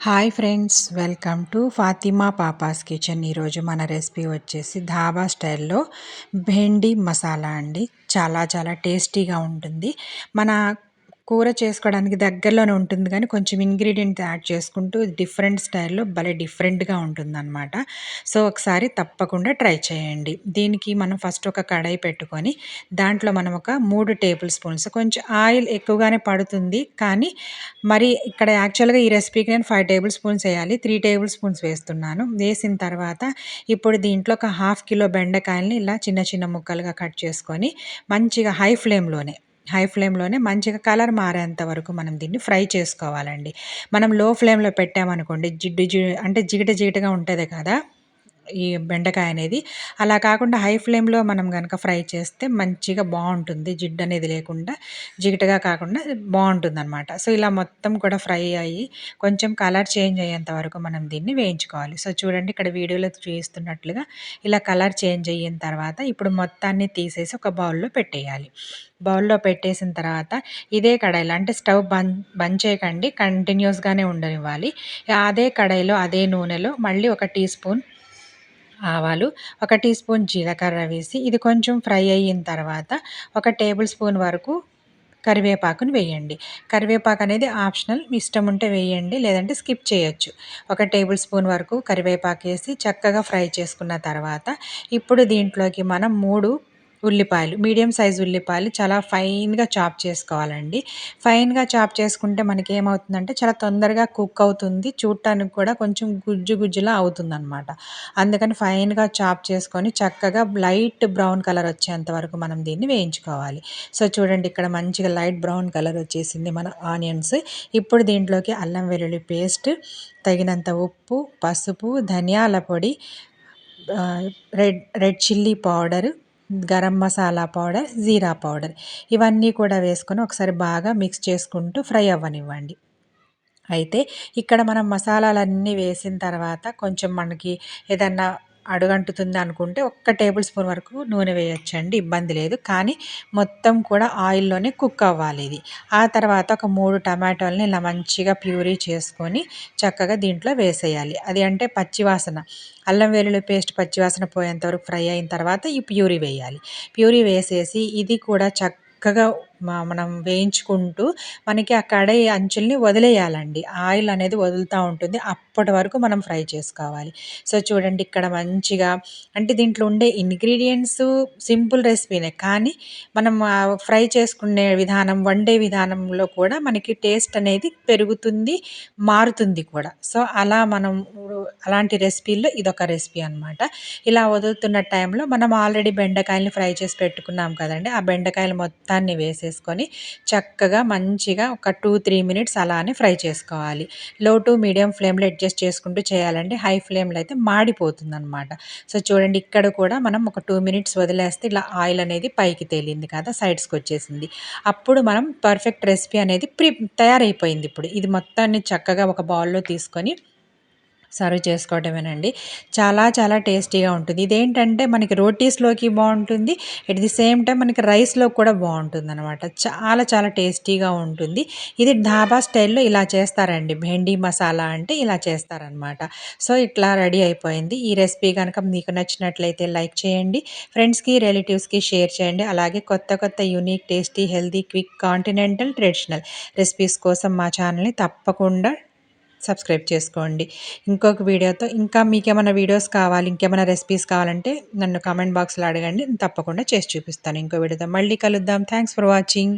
Hi friends welcome to Fatima papa's kitchen. ఈరోజు మన recipe వచ్చేసి ధాబా స్టైల్లో భెండి మసాలా అండి. చాలా చాలా టేస్టీగా ఉంటుంది. మన కూర చేసుకోవడానికి దగ్గరలోనే ఉంటుంది కానీ కొంచెం ఇంగ్రీడియంట్ యాడ్ చేసుకుంటూ డిఫరెంట్ స్టైల్లో భలే డిఫరెంట్గా ఉంటుందన్నమాట. సో ఒకసారి తప్పకుండా ట్రై చేయండి. దీనికి మనం ఫస్ట్ ఒక కడాయి పెట్టుకొని దాంట్లో మనం ఒక మూడు టేబుల్ స్పూన్స్ కొంచెం ఆయిల్ ఎక్కువగానే పడుతుంది కానీ మరి ఇక్కడ యాక్చువల్గా ఈ రెసిపీకి నేను ఫైవ్ టేబుల్ స్పూన్స్ వేయాలి త్రీ టేబుల్ స్పూన్స్ వేస్తున్నాను. వేసిన తర్వాత ఇప్పుడు దీంట్లో ఒక హాఫ్ కిలో బెండకాయలని ఇలా చిన్న చిన్న ముక్కలుగా కట్ చేసుకొని మంచిగా హై ఫ్లేమ్లోనే హై ఫ్లేమ్లోనే మంచిగా కలర్ మారేంత వరకు మనం దీన్ని ఫ్రై చేసుకోవాలండి. మనం లో ఫ్లేమ్లో పెట్టామనుకోండి జిడ్డు జి అంటే జిగట జిగటగా ఉంటుంది కదా? ఈ బెండకాయ అనేది. అలా కాకుండా హై ఫ్లేమ్లో మనం కనుక ఫ్రై చేస్తే మంచిగా బాగుంటుంది. జిడ్డు అనేది లేకుండా జిగటగా కాకుండా బాగుంటుంది అనమాట సో ఇలా మొత్తం కూడా ఫ్రై అయ్యి కొంచెం కలర్ చేంజ్ అయ్యేంత వరకు మనం దీన్ని వేయించుకోవాలి. సో చూడండి ఇక్కడ వీడియోలో చూపిస్తున్నట్లుగా ఇలా కలర్ చేంజ్ అయిన తర్వాత ఇప్పుడు మొత్తాన్ని తీసేసి ఒక బౌల్లో పెట్టేయాలి. బౌల్లో పెట్టేసిన తర్వాత ఇదే కడాయిలో అంటే స్టవ్ బంద్ బంద్ చేయకండి. కంటిన్యూస్గానే ఉండనివ్వాలి. అదే కడాయిలో అదే నూనెలో మళ్ళీ ఒక టీ స్పూన్ ఆవాలు ఒక టీ స్పూన్ జీలకర్ర వేసి ఇది కొంచెం ఫ్రై అయిన తర్వాత ఒక టేబుల్ స్పూన్ వరకు కరివేపాకును వేయండి. కరివేపాకు అనేది ఆప్షనల్ మీ ఇష్టం ఉంటే వేయండి లేదంటే స్కిప్ చేయొచ్చు. ఒక టేబుల్ స్పూన్ వరకు కరివేపాకు వేసి చక్కగా ఫ్రై చేసుకున్న తర్వాత ఇప్పుడు దీంట్లోకి మనం మూడు ఉల్లిపాయలు మీడియం సైజ్ ఉల్లిపాయలు చాలా ఫైన్గా చాప్ చేసుకోవాలండి. ఫైన్గా చాప్ చేసుకుంటే మనకి ఏమవుతుందంటే చాలా తొందరగా కుక్ అవుతుంది చూడటానికి కూడా కొంచెం గుజ్జు గుజ్జులా అవుతుంది అనమాట అందుకని ఫైన్గా చాప్ చేసుకొని చక్కగా లైట్ బ్రౌన్ కలర్ వచ్చేంత వరకు మనం దీన్ని వేయించుకోవాలి. సో చూడండి ఇక్కడ మంచిగా లైట్ బ్రౌన్ కలర్ వచ్చేసింది మన ఆనియన్స్. ఇప్పుడు దీంట్లోకి అల్లం వెల్లుల్లి పేస్ట్ తగినంత ఉప్పు పసుపు ధనియాల పొడి red red chilli powder garam masala powder జీరా పౌడర్ ఇవన్నీ కూడా వేసుకొని ఒకసారి బాగా మిక్స్ చేసుకుంటూ ఫ్రై అవ్వనివ్వండి. అయితే ఇక్కడ మనం మసాలాలన్నీ వేసిన తర్వాత కొంచెం మనకి ఏదన్నా అడుగంటుతుంది అనుకుంటే ఒక్క టేబుల్ స్పూన్ వరకు నూనె వేయొచ్చండి ఇబ్బంది లేదు. కానీ మొత్తం కూడా ఆయిల్లోనే కుక్ అవ్వాలి ఇది. ఆ తర్వాత ఒక మూడు టమాటోలని ఇలా మంచిగా ప్యూరీ చేసుకొని చక్కగా దీంట్లో వేసేయాలి. అది అంటే పచ్చివాసన అల్లం వెల్లుల్లి పేస్ట్ పచ్చివాసన పోయేంతవరకు ఫ్రై అయిన తర్వాత ఈ ప్యూరీ వేయాలి. ప్యూరీ వేసేసి ఇది కూడా చక్కగా మనం వేయించుకుంటూ మనకి ఆ కడాయి అంచుల్ని వదిలేయాలండి. ఆయిల్ అనేది వదులుతూ ఉంటుంది. అప్పటి వరకు మనం ఫ్రై చేసుకోవాలి. సో చూడండి ఇక్కడ మంచిగా అంటే దీంట్లో ఉండే ఇంగ్రీడియంట్స్ సింపుల్ రెసిపీనే. కానీ మనం ఫ్రై చేసుకునే విధానం వండే విధానంలో కూడా మనకి టేస్ట్ అనేది పెరుగుతుంది మారుతుంది కూడా. సో అలా మనం అలాంటి రెసిపీల్లో ఇదొక రెసిపీ అనమాట ఇలా వదులుతున్న టైంలో మనం ఆల్రెడీ బెండకాయలని ఫ్రై చేసి పెట్టుకున్నాం కదండి. ఆ బెండకాయలు మొత్తాన్ని వేసేసి వేసేసుకొని చక్కగా మంచిగా ఒక టూ త్రీ మినిట్స్ అలానే ఫ్రై చేసుకోవాలి. లో టు మీడియం ఫ్లేమ్లో అడ్జస్ట్ చేసుకుంటూ చేయాలంటే హై ఫ్లేమ్లో అయితే మాడిపోతుంది అనమాట సో చూడండి ఇక్కడ కూడా మనం ఒక టూ మినిట్స్ వదిలేస్తే ఇలా ఆయిల్ అనేది పైకి తేలింది కదా సైడ్స్కి వచ్చేసింది. అప్పుడు మనం పర్ఫెక్ట్ రెసిపీ అనేది ప్రి తయారైపోయింది ఇప్పుడు. ఇది మొత్తాన్ని చక్కగా ఒక బౌల్లో తీసుకొని సర్వ్ చేసుకోవటమేనండి. చాలా చాలా టేస్టీగా ఉంటుంది. ఇదేంటంటే మనకి రోటీస్లోకి బాగుంటుంది. ఎట్ ది సేమ్ టైం మనకి రైస్లో కూడా బాగుంటుంది అనమాట చాలా చాలా టేస్టీగా ఉంటుంది. ఇది ఢాబా స్టైల్లో ఇలా చేస్తారండి. భెండీ మసాలా అంటే ఇలా చేస్తారనమాట సో ఇట్లా రెడీ అయిపోయింది. ఈ రెసిపీ కనుక మీకు నచ్చినట్లయితే లైక్ చేయండి. ఫ్రెండ్స్కి రిలేటివ్స్కి షేర్ చేయండి. అలాగే కొత్త కొత్త unique tasty healthy quick continental traditional recipes కోసం మా ఛానల్ని తప్పకుండా సబ్స్క్రైబ్ చేసుకోండి. ఇంకొక వీడియోతో ఇంకా మీకేమైనా వీడియోస్ కావాలి ఇంకేమైనా రెసిపీస్ కావాలంటే నన్ను కామెంట్ బాక్స్లో అడగండి. తప్పకుండా చేసి చూపిస్తాను. ఇంకో వీడియోతో మళ్ళీ కలుద్దాం. Thanks for watching.